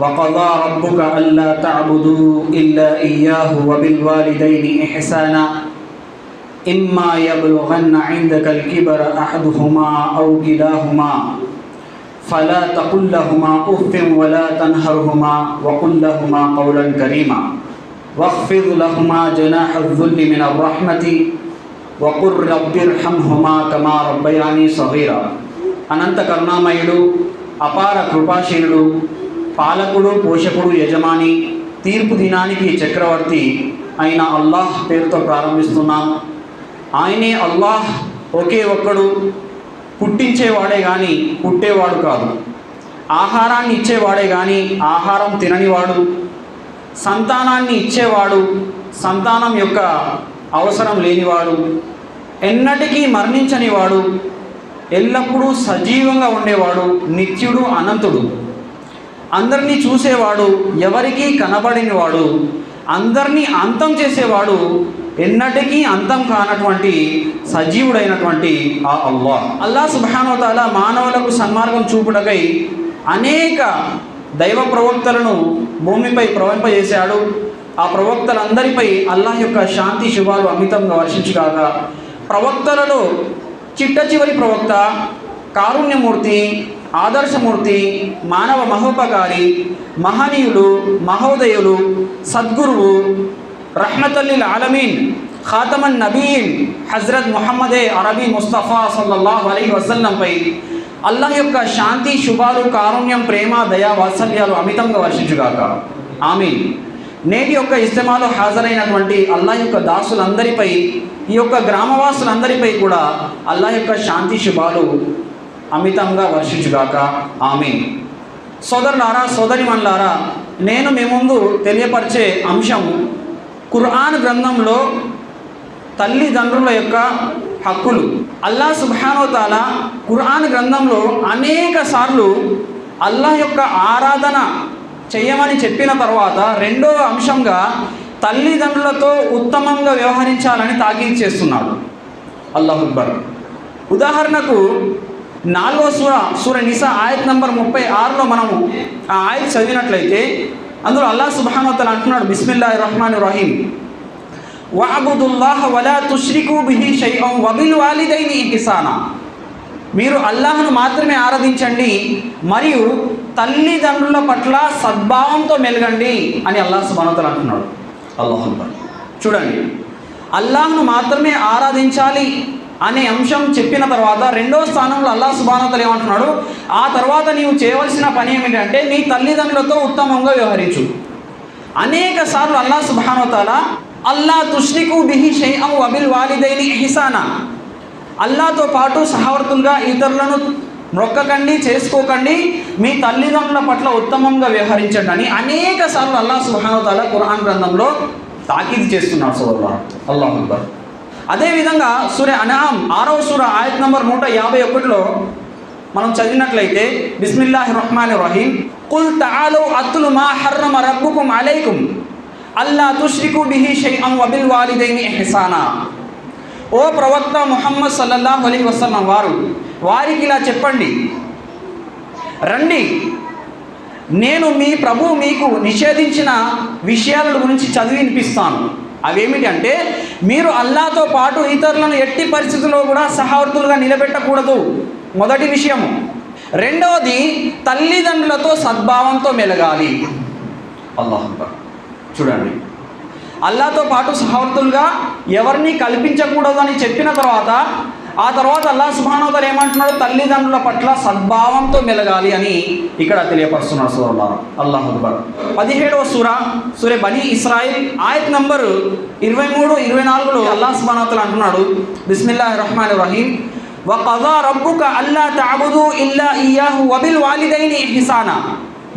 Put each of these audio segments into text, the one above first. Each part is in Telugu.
وقضى ربك ألا تعبدوا إلا إياه وبالوالدين إحسانا إما يبلغن عندك الكبر أحدهما أو كلاهما فلا تقل لهما أف ولا تنهرهما وقل لهما قولا كريما واخفض لهما جناح الذل من الرحمة وقل رب ارحمهما كما ربياني صغيرا అనంత కరుణామయుడు అపార కృపాశీలుడు పాలకుడు పోషకుడు యజమాని తీర్పు దినానికి చక్రవర్తి అయిన అల్లాహ్ పేరుతో ప్రారంభిస్తున్నాం. ఆయనే అల్లాహ్ ఒకే ఒక్కడు. పుట్టించేవాడే కానీ పుట్టేవాడు కాదు. ఆహారాన్ని ఇచ్చేవాడే కానీ ఆహారం తిననివాడు. సంతానాన్ని ఇచ్చేవాడు సంతానం యొక్క అవసరం లేనివాడు. ఎన్నటికీ మరణించనివాడు. ఎల్లప్పుడూ సజీవంగా ఉండేవాడు నిత్యుడు అనంతుడు. అందరినీ చూసేవాడు ఎవరికీ కనబడినవాడు అందరినీ అంతం చేసేవాడు ఎన్నటికీ అంతం కానటువంటి సజీవుడైనటువంటి ఆ అల్లా అల్లా సుబానోతాల మానవులకు సన్మార్గం చూపుటకై అనేక దైవ ప్రవక్తలను భూమిపై ప్రవహింపజేశాడు. ఆ ప్రవక్తలందరిపై అల్లాహ్ యొక్క శాంతి శుభాలు అమితంగా వర్షించుగాక. ప్రవక్తలలో చిట్ట చివరి ప్రవక్త కారుణ్యమూర్తి ఆదర్శమూర్తి మానవ మహోపకారి మహనీయులు మహోదయులు సద్గురువు రహ్మతల్లిల్ ఆలమీన్ ఖాతమన్ నబీన్ హజరత్ ముహమ్మదే అరబీ ముస్తఫా సల్లల్లాహు అలీ వసల్లంపై అల్లాహ్ యొక్క శాంతి శుభాలు కారుణ్యం ప్రేమ దయా వాత్సల్యాలు అమితంగా వర్షించుగాక. ఆమీన్. నేటి యొక్క ఇస్తమాలో హాజరైనటువంటి అల్లాహ్ యొక్క దాసులందరిపై ఈ యొక్క గ్రామవాసులందరిపై కూడా అల్లా యొక్క శాంతి శుభాలు అమితంగా వర్షించుగాక. ఆమె సోదరులారా సోదరి సోదరిమణులారా నేను మీ ముందు తెలియపరిచే అంశం ఖుర్ఆన్ గ్రంథంలో తల్లిదండ్రుల యొక్క హక్కులు. అల్లా సుభానోతాల ఖుర్ఆన్ గ్రంథంలో అనేక సార్లు అల్లాహ్ యొక్క ఆరాధన చేయమని చెప్పిన తర్వాత రెండవ అంశంగా తల్లిదండ్రులతో ఉత్తమంగా వ్యవహరించాలని తాకీదు చేస్తున్నాడు అల్లాహుబ్బర్ ఉదాహరణకు నాలుగో సూర సూర నిసా ఆయత్ నంబర్ ముప్పై ఆరులో మనము ఆ ఆయత్ చదివినట్లయితే అందులో అల్లాహ్ సుబానోతల అంటున్నాడు బిస్మిల్లా రహమాన్ రహీం. వఅబుదుల్లాహ వలా తుష్రికు బిహి షైఅం వబిల్ వాలిదైని ఇహ్సానా మీరు అల్లాహ్ను మాత్రమే ఆరాధించండి మరియు తల్లిదండ్రుల పట్ల సద్భావంతో మెలగండి అని అల్లాహ్ సుబానోతలు అంటున్నాడు. అల్లాహ్ చూడండి అల్లాహ్ను మాత్రమే ఆరాధించాలి అనే అంశం చెప్పిన తర్వాత రెండో స్థానంలో అల్లాహ్ సుబానతలు ఏమంటున్నాడు? ఆ తర్వాత నీవు చేయవలసిన పని ఏమిటంటే నీ తల్లిదండ్రులతో ఉత్తమంగా వ్యవహరించు. అనేక సార్లు అల్లాహ్ సుబానోతాల అల్లా తుష్నికు బిహి షైఅం అబిల్ వాలిదైని హిసానా అల్లాతో పాటు సహవర్తులుగా ఇతరులను మొక్కకండి చేసుకోకండి మీ తల్లిదండ్రుల పట్ల ఉత్తమంగా వ్యవహరించండి అని అనేక సార్లు అల్లాహ్ సుహానతాల ఖురాన్ గ్రంథంలో తాకీదు చేస్తున్నాడు సోదరులు అల్లాహ్ అక్బర్. అదేవిధంగా సూర్య అనాం ఆరవ సూర ఆయత్ నంబర్ నూట యాభై ఒకటిలో మనం చదివినట్లయితే బిస్మిల్లాహ్ రహమాన్ రహీం కుల్ తాలో అత్తులు మా హర్రమ రబ్బుకుం అలైకుం అల్లా తుష్రికు బిహి షైఅం వబిల్ వాలిదైని ఇహసానా. ఓ ప్రవక్త ముహమ్మద్ సల్లల్లాహు అలీ వసల్లం వారు వారికి ఇలా చెప్పండి రండి నేను మీ ప్రభు మీకు నిషేధించిన విషయాల గురించి చదివి వినిపిస్తాను. అవేమిటి అంటే మీరు అల్లాతో పాటు ఇతరులను ఎట్టి పరిస్థితుల్లో కూడా సహవర్తులుగా నిలబెట్టకూడదు. మొదటి విషయము. రెండవది తల్లిదండ్రులతో సద్భావంతో మెలగాలి. అల్లాహ్ చూడండి. అల్లాతో పాటు సహవర్తులుగా ఎవరిని కల్పించకూడదని చెప్పిన తర్వాత ఆ తర్వాత అల్లా సుభానోదర్ ఏమంటున్నాడు? తల్లిదండ్రుల పట్ల సద్భావంతో మెలగాలి అని ఇక్కడ తెలియపరుస్తున్నాడు సూరల్లా అల్లాహ్ అక్బర్. పదిహేడవ సూర సూర్య బనీ ఇస్రాయిల్ ఆయత్ నంబరు ఇరవై మూడు ఇరవై నాలుగులో అల్లా సుభానోతలు అంటున్నాడు. బిస్మిల్లా రహమాన్ రహీం. వకదా రబ్బుక అల్లా తాబుదు ఇల్లా ఇయాహు వబిల్ వాలిదైని ఇహ్సానా.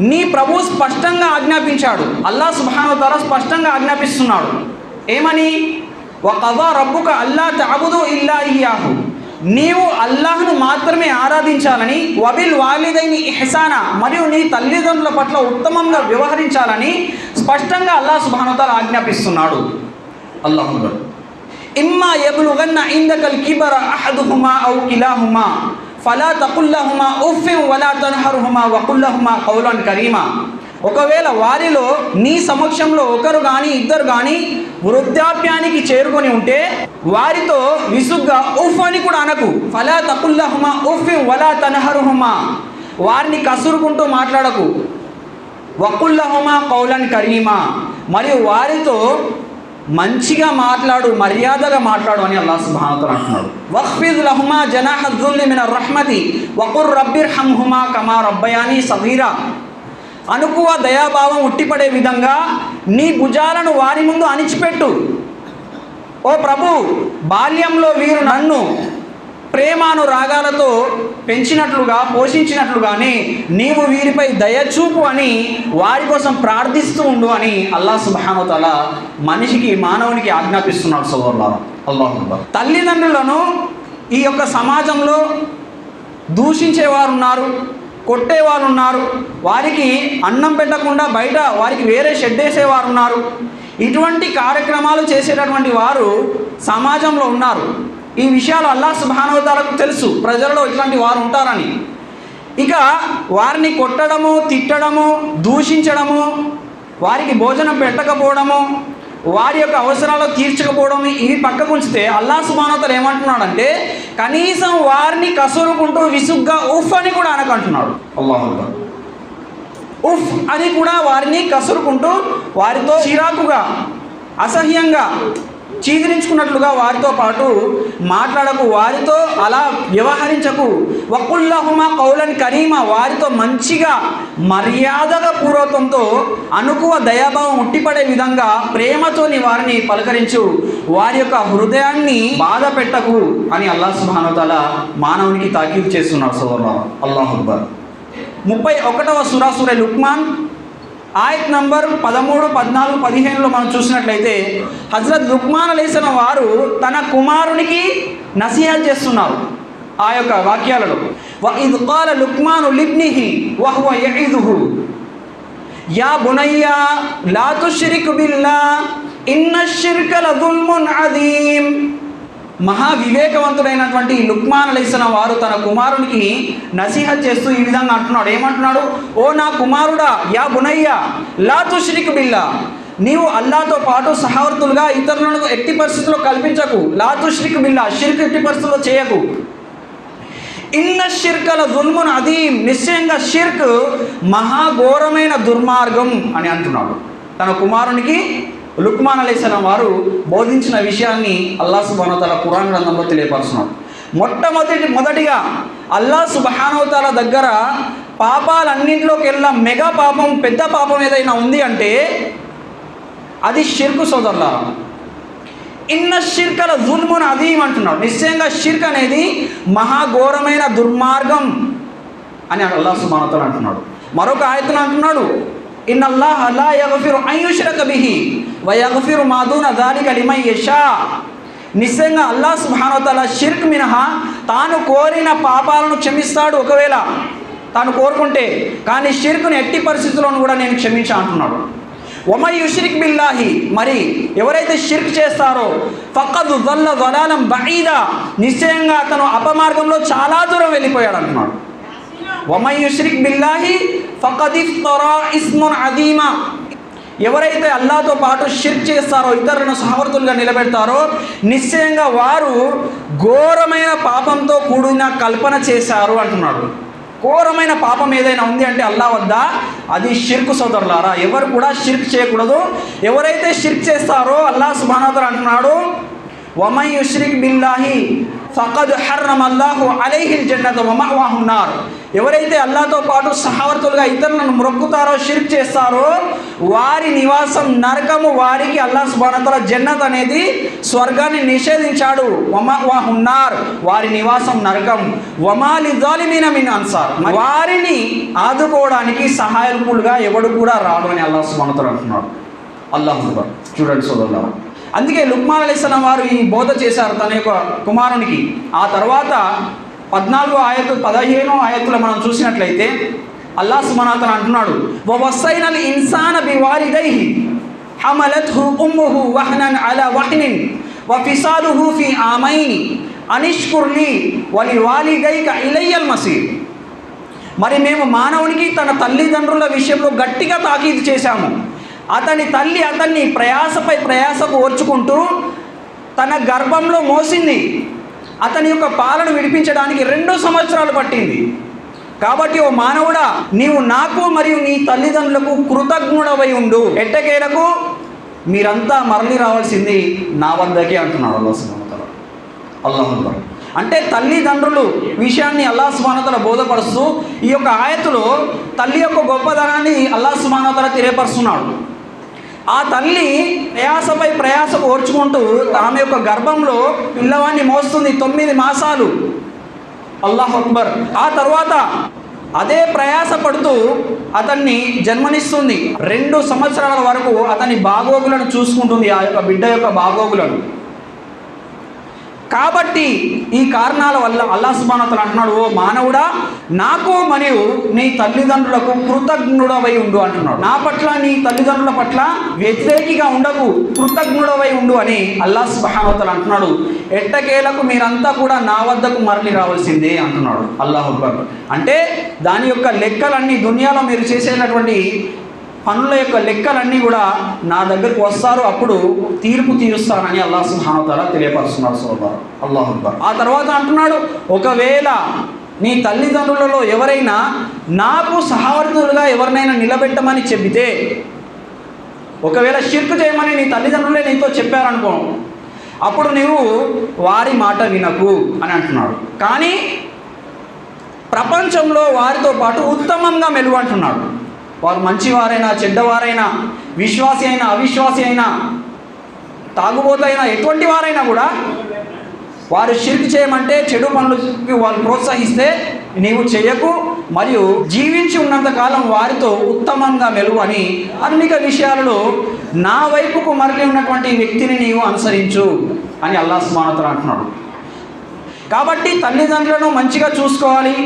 నీ ప్రభు స్పష్టంగా ఆజ్ఞాపించాడు. అల్లా సుబ్హానహు తఆలా స్పష్టంగా ఆజ్ఞాపిస్తున్నాడు. ఏమని? వకదా రబ్బుక అల్లా తాబుదు ఇల్లా ఇయ్యాహు. నీవు అల్లాహ్ను మాత్రమే ఆరాధించాలని వబిల్ వాలిదైని ఇహసానా మరియు నీ తల్లిదండ్రుల పట్ల ఉత్తమంగా వ్యవహరించాలని స్పష్టంగా అల్లా సుభానుతాలు ఆజ్ఞాపిస్తున్నాడు. అల్లాహ్ ఇమ్మా ఎబులుగన్న ఇందకల్ కిబర అహదుహుమా ఔ కిలాహుమా ఫలా తకుల్లహుమా ఉఫ్ఫిన్ వలా తన్హరుహుమా వకుల్లహుమా కౌలన్ కరీమా. ఒకవేళ వారిలో నీ సమక్షంలో ఒకరు కానీ ఇద్దరు కానీ వృద్ధాప్యానికి చేరుకొని ఉంటే వారితో విసుగ్గా ఉఫ్ అని కూడా అనకు. ఫలా తకుల్లహుమా ఉఫ్ వలా తనహరుహుమా. వారిని కసురుకుంటూ మాట్లాడకు. వకుల్లహుమా కౌలన్ కరీమా. మరియు వారితో మంచిగా మాట్లాడు మర్యాదగా మాట్లాడు అని అల్లా సుబ్హానహు అంటున్నాడు. వక్ఫిజ్ లహుమా జనాహ మిన రహ్మతి. వకుర్ రబ్బిర్ హంహుమా కమా రబ్బయాని సగీరా. అనుకువ దయాభావం ఉట్టిపడే విధంగా నీ భుజాలను వారి ముందు అణిచిపెట్టు. ఓ ప్రభు బాల్యంలో వీరు నన్ను ప్రేమాను రాగాలతో పెంచినట్లుగా పోషించినట్లుగానే నీవు వీరిపై దయచూపు అని వారి కోసం ప్రార్థిస్తూ ఉండు అని అల్లా సుబానుతల మనిషికి మానవునికి ఆజ్ఞాపిస్తున్నాడు సోదరుల అల్లాహ్ తల్లిదండ్రులను ఈ యొక్క సమాజంలో దూషించేవారు ఉన్నారు కొట్టేవారు ఉన్నారు వారికి అన్నం పెట్టకుండా బయట వారికి వేరే షెడ్ వేసేవారు ఉన్నారు ఇటువంటి కార్యక్రమాలు చేసేటటువంటి వారు సమాజంలో ఉన్నారు. ఈ విషయాలు అల్లా సుభానవతాలకు తెలుసు. ప్రజలలో ఇట్లాంటి వారు ఉంటారని. ఇక వారిని కొట్టడము తిట్టడము దూషించడము వారికి భోజనం పెట్టకపోవడము వారి యొక్క అవసరాలు తీర్చకపోవడం ఇవి పక్కకు ఉంచితే అల్లా సుమానతలు ఏమంటున్నాడంటే కనీసం వారిని కసురుకుంటూ విసుగ్గా ఉఫ్ అని కూడా అనకంటున్నాడు అల్లాహ్ ఉఫ్ అని కూడా వారిని కసురుకుంటూ వారితో చిరాకుగా అసహ్యంగా చీదరించుకున్నట్లుగా వారితో పాటు మాట్లాడకు వారితో అలా వ్యవహరించకు. వకుల్లహుమా కౌలన్ కరీమా వారితో మంచిగా మర్యాదగా పూర్వకంతో అనుకువ దయాభావం ఉట్టిపడే విధంగా ప్రేమతోని వారిని పలకరించు. వారి యొక్క హృదయాన్ని బాధ పెట్టకు అని అల్లాహ్ సుబానుతాల మానవునికి తాకీదు చేస్తున్నాడు సోదరు అల్లాహుబ్బర్ ముప్పై ఒకటవ సురాసుర లుక్మాన్ ఆయత్ నంబర్ పదమూడు పద్నాలుగు పదిహేనులో మనం చూసినట్లయితే హజరత్ లుక్మాన్ లేసిన వారు తన కుమారునికి నసీహత్ చేస్తున్నారు ఆ యొక్క వాక్యాలలో. ఇది లుక్మాను లిబ్నిహి వహువ యఈదుహు యా బునయ్యా లా తుష్రిక్ బిల్లా ఇన్న షిర్కల దుల్మున్ అదీం. మహా వివేకవంతుడైనటువంటి లుక్మాన్ అలైసన వారు తన కుమారునికి నసీహత్ చేస్తూ ఈ విధంగా అంటున్నాడు. ఏమంటున్నాడు? ఓ నా కుమారుడా యా బునయ్య లా తుష్రిక్ బిల్లా. నీవు అల్లాతో పాటు సహవర్తులుగా ఇతరులను ఎట్టి పరిస్థితుల్లో కల్పించకు. లా తుష్రిక్ బిల్లా షిర్క్ ఎట్టి పరిస్థితుల్లో చేయకు. ఇన్న షిర్కల దుల్మున్ అదీం నిశ్చయంగా షిర్క్ మహాఘోరమైన దుర్మార్గం అని అంటున్నాడు. తన కుమారునికి లుక్మాన్ అలీసలం వారు బోధించిన విషయాన్ని అల్లా సుబానోతాల కురాన్ గ్రంథంలో తెలియపరుస్తున్నారు. మొట్టమొదటి మొదటిగా అల్లా సుబహానవతాల దగ్గర పాపాలన్నింటిలోకి వెళ్ళిన మెగా పాపం పెద్ద పాపం ఏదైనా ఉంది అంటే అది షిర్కు సోదరులారా ఇన్న షిర్కల జుల్మున్ అదీం అంటున్నాడు. నిశ్చయంగా షిర్క్ అనేది మహాఘోరమైన దుర్మార్గం అని అల్లా సుమానతలు అంటున్నాడు. మరొక ఆయతను అంటున్నాడు. ఇన్ అల్లాహ్ లా యగఫిరు అయ్యుష్రక బిహి వయగఫిరు మాదూన దానిక లిమై యషా. నిశ్చయంగా అల్లా సుభానోతల షిర్క్ మినహా తాను కోరిన పాపాలను క్షమిస్తాడు ఒకవేళ తాను కోరుకుంటే. కానీ షిర్క్ను ఎట్టి పరిస్థితుల్లోనూ కూడా నేను క్షమించా అంటున్నాడు. ఒమై యుషిరిక్ బిల్లాహి మరి ఎవరైతే షిర్క్ చేస్తారో ఫక్కదు దొల్ల దొలాలం బఈదా నిశ్చయంగా అతను అపమార్గంలో చాలా దూరం వెళ్ళిపోయాడు అంటున్నాడు. ఒమై బిల్లాహి ఫకదిఫ్తరా ఇస్మున్ అదీమా. ఎవరైతే అల్లాతో పాటు షిర్క్ చేస్తారో ఇతరులను సహవర్తులుగా నిలబెడతారో నిశ్చయంగా వారు ఘోరమైన పాపంతో కూడిన కల్పన చేశారు అంటున్నాడు. ఘోరమైన పాపం ఏదైనా ఉంది అంటే అల్లా వద్ద అది షిర్క్ సోదరులారా. ఎవరు కూడా షిర్క్ చేయకూడదు. ఎవరైతే షిర్క్ చేస్తారో అల్లా సుబానాథర్ అంటున్నాడు వమై యుష్రిక్ బిల్లాహి ఫకద్ హర్రం అల్లాహు అలైహిల్ జన్నత వమహున్నారు ఎవరైతే అల్లాతో పాటు సహవర్తులుగా ఇతరులను మొక్కుతారో షిర్క్ చేస్తారో వారి నివాసం నరకము వారికి అల్లా సుబానతల జన్నత్ అనేది స్వర్గాన్ని నిషేధించాడు. వమహున్నారు వారి నివాసం నరకం. వమాలి జాలిమీన మిన్ అన్సార్. వారిని ఆదుకోవడానికి సహాయకులుగా ఎవడు కూడా రాడు అని అల్లా సుబానతలు అంటున్నాడు. అల్లాహ్ చూడండి సోదరులారా. అందుకే లుక్మాన్ అలీస్లాం వారు ఈ బోధ చేశారు తన యొక్క కుమారునికి. ఆ తర్వాత పద్నాలుగో ఆయత్ పదిహేనో ఆయతులు మనం చూసినట్లయితే అల్లా సుమనాథన్ అంటున్నాడు వసైనల్ ఇన్సాన బివాలిదైహి హమలత్హు ఉమ్ముహు వహనన్ అలా వహనిన్ వఫిసాలుహు ఫి ఆమైని అనిష్కుర్లి వలి వాలిదైక ఇలయ్యల్ మసీర్ మరి మేము మానవునికి తన తల్లిదండ్రుల విషయంలో గట్టిగా తాకీదు చేశాము. అతని తల్లి అతన్ని ప్రయాసపై ప్రయాసకు ఓర్చుకుంటూ తన గర్భంలో మోసింది. అతని యొక్క పాలను విడిపించడానికి రెండు సంవత్సరాలు పట్టింది. కాబట్టి ఓ మానవుడా నీవు నాకు మరియు నీ తల్లిదండ్రులకు కృతజ్ఞుడవై ఉండు. ఎట్టకేలకు? మీరంతా మరలి రావాల్సింది నా వద్దకే అంటున్నాడు అల్లా సుమానతల అల్లాహ్ అంటే తల్లిదండ్రులు విషయాన్ని అల్లా సుమానతల బోధపరుస్తూ ఈ యొక్క ఆయతులో తల్లి యొక్క గొప్పదనాన్ని అల్లా సుమానతల తెలియపరుస్తున్నాడు. ఆ తల్లి ప్రయాసపై ప్రయాస ఓర్చుకుంటూ ఆమె యొక్క గర్భంలో పిల్లవాడిని మోస్తుంది తొమ్మిది మాసాలు. అల్లాహ్ అక్బర్. ఆ తర్వాత అదే ప్రయాస పడుతూ అతన్ని జన్మనిస్తుంది. రెండు సంవత్సరాల వరకు అతని బాగోగులను చూసుకుంటుంది ఆ యొక్క బిడ్డ యొక్క బాగోగులను. కాబట్టి ఈ కారణాల వల్ల అల్లా సుబానతలు అంటున్నాడు ఓ మానవుడా నాకు మరియు నీ తల్లిదండ్రులకు కృతజ్ఞుడవై ఉండు అంటున్నాడు. నా పట్ల నీ తల్లిదండ్రుల పట్ల వ్యతిరేకిగా ఉండకు కృతజ్ఞుడవై ఉండు అని అల్లా సుబానవతలు అంటున్నాడు. ఎట్టకేలకు మీరంతా కూడా నా వద్దకు మరలి రావాల్సిందే అంటున్నాడు. అల్లాహ్ అంటే దాని యొక్క లెక్కలన్నీ దునియాలో మీరు చేసేటటువంటి పనుల యొక్క లెక్కలన్నీ కూడా నా దగ్గరకు వస్తారు అప్పుడు తీర్పు తీరుస్తానని అల్లాహ్ సుహానతల తెలియపరుస్తున్నాడు సోదరు అల్లాహ్ అక్బర్. ఆ తర్వాత అంటున్నాడు ఒకవేళ నీ తల్లిదండ్రులలో ఎవరైనా నాకు సహవర్తులుగా ఎవరినైనా నిలబెట్టమని చెబితే ఒకవేళ షిర్క్ చేయమని నీ తల్లిదండ్రులే నీతో చెప్పారనుకో అప్పుడు నీవు వారి మాట వినకు అని అంటున్నాడు. కానీ ప్రపంచంలో వారితో పాటు ఉత్తమంగా మెలుగు అంటున్నాడు. వారు మంచివారైనా చెడ్డవారైనా విశ్వాసి అయినా అవిశ్వాసి అయినా తాగుబోతైనా ఎటువంటి వారైనా కూడా వారు షిర్క్ చేయమంటే చెడు పనులకి వాళ్ళు ప్రోత్సహిస్తే నీవు చేయకు మరియు జీవించి ఉన్నంత కాలం వారితో ఉత్తమంగా మెలుగు అని అనేక విషయాలలో నా వైపుకు మరలి ఉన్నటువంటి వ్యక్తిని నీవు అనుసరించు అని అల్లా స్మానతలు అంటున్నాడు. కాబట్టి తల్లిదండ్రులను మంచిగా చూసుకోవాలి.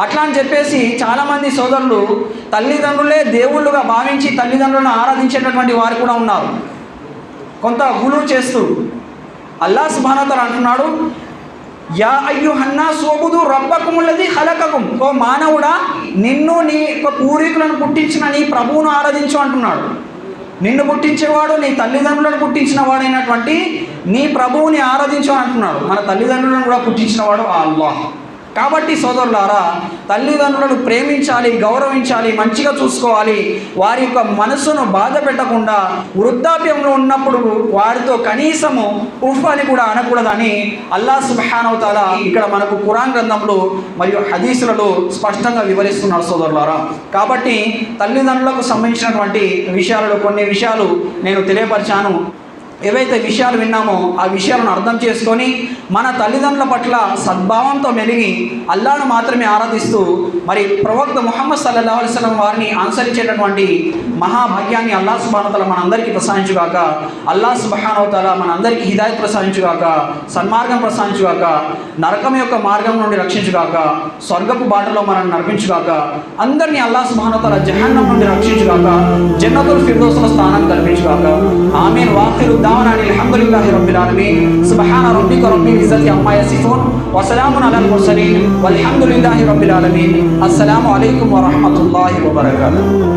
అట్లా అని చెప్పేసి చాలామంది సోదరులు తల్లిదండ్రులే దేవుళ్ళుగా భావించి తల్లిదండ్రులను ఆరాధించేటటువంటి వారు కూడా ఉన్నారు. కొంత గులు చేస్తూ అల్లా సుభానతలు అంటున్నాడు యా అయ్యు హన్నా సోబుదు రబ్బకుములది హలకకుం ఓ మానవుడా నిన్ను నీ యొక్క పూర్వీకులను పుట్టించిన నీ ప్రభువును ఆరాధించు అంటున్నాడు. నిన్ను పుట్టించేవాడు నీ తల్లిదండ్రులను పుట్టించిన వాడైనటువంటి నీ ప్రభువుని ఆరాధించు అంటున్నాడు. మన తల్లిదండ్రులను కూడా పుట్టించిన వాడు అల్లాహ్. కాబట్టి సోదరులారా తల్లిదండ్రులను ప్రేమించాలి గౌరవించాలి మంచిగా చూసుకోవాలి. వారి యొక్క మనసును బాధ పెట్టకుండా వృద్ధాప్యంలో ఉన్నప్పుడు వారితో కనీసము ఉఫ్ అని కూడా అనకూడదని అల్లా సుబానవతాల ఇక్కడ మనకు కురాన్ గ్రంథంలో మరియు హదీసులలో స్పష్టంగా వివరిస్తున్నారు సోదరులారా. కాబట్టి తల్లిదండ్రులకు సంబంధించినటువంటి విషయాలలో కొన్ని విషయాలు నేను తెలియపరిచాను. ఏవైతే విషయాలు విన్నామో ఆ విషయాలను అర్థం చేసుకొని మన తల్లిదండ్రుల పట్ల సద్భావంతో మెలిగి అల్లాను మాత్రమే ఆరాధిస్తూ మరి ప్రవక్త ముహమ్మద్ సల్లల్లా అలిస్లం వారిని అనుసరించేటటువంటి మహాభాగ్యాన్ని అల్లా సుబానతల మనందరికీ ప్రసాదించుగాక. అల్లా సుబానవతల మనందరికీ హిదాయత్ ప్రసాదించుగాక సన్మార్గం ప్రసాదించుగాక నరకం యొక్క మార్గం నుండి రక్షించుగాక స్వర్గపు బాటలో మనం నడిపించుగాక అందరినీ అల్లా సుబానతల జహన్నం నుండి రక్షించుగాక జన్నతుల్ ఫిర్దోసుల స్థానం కల్పించుగాక. دعوانا الحمد لله رب العالمين. سبحان ربك رب العزة عما يصفون وسلام على المرسلين والحمد لله رب العالمين. السلام عليكم ورحمة الله وبركاته.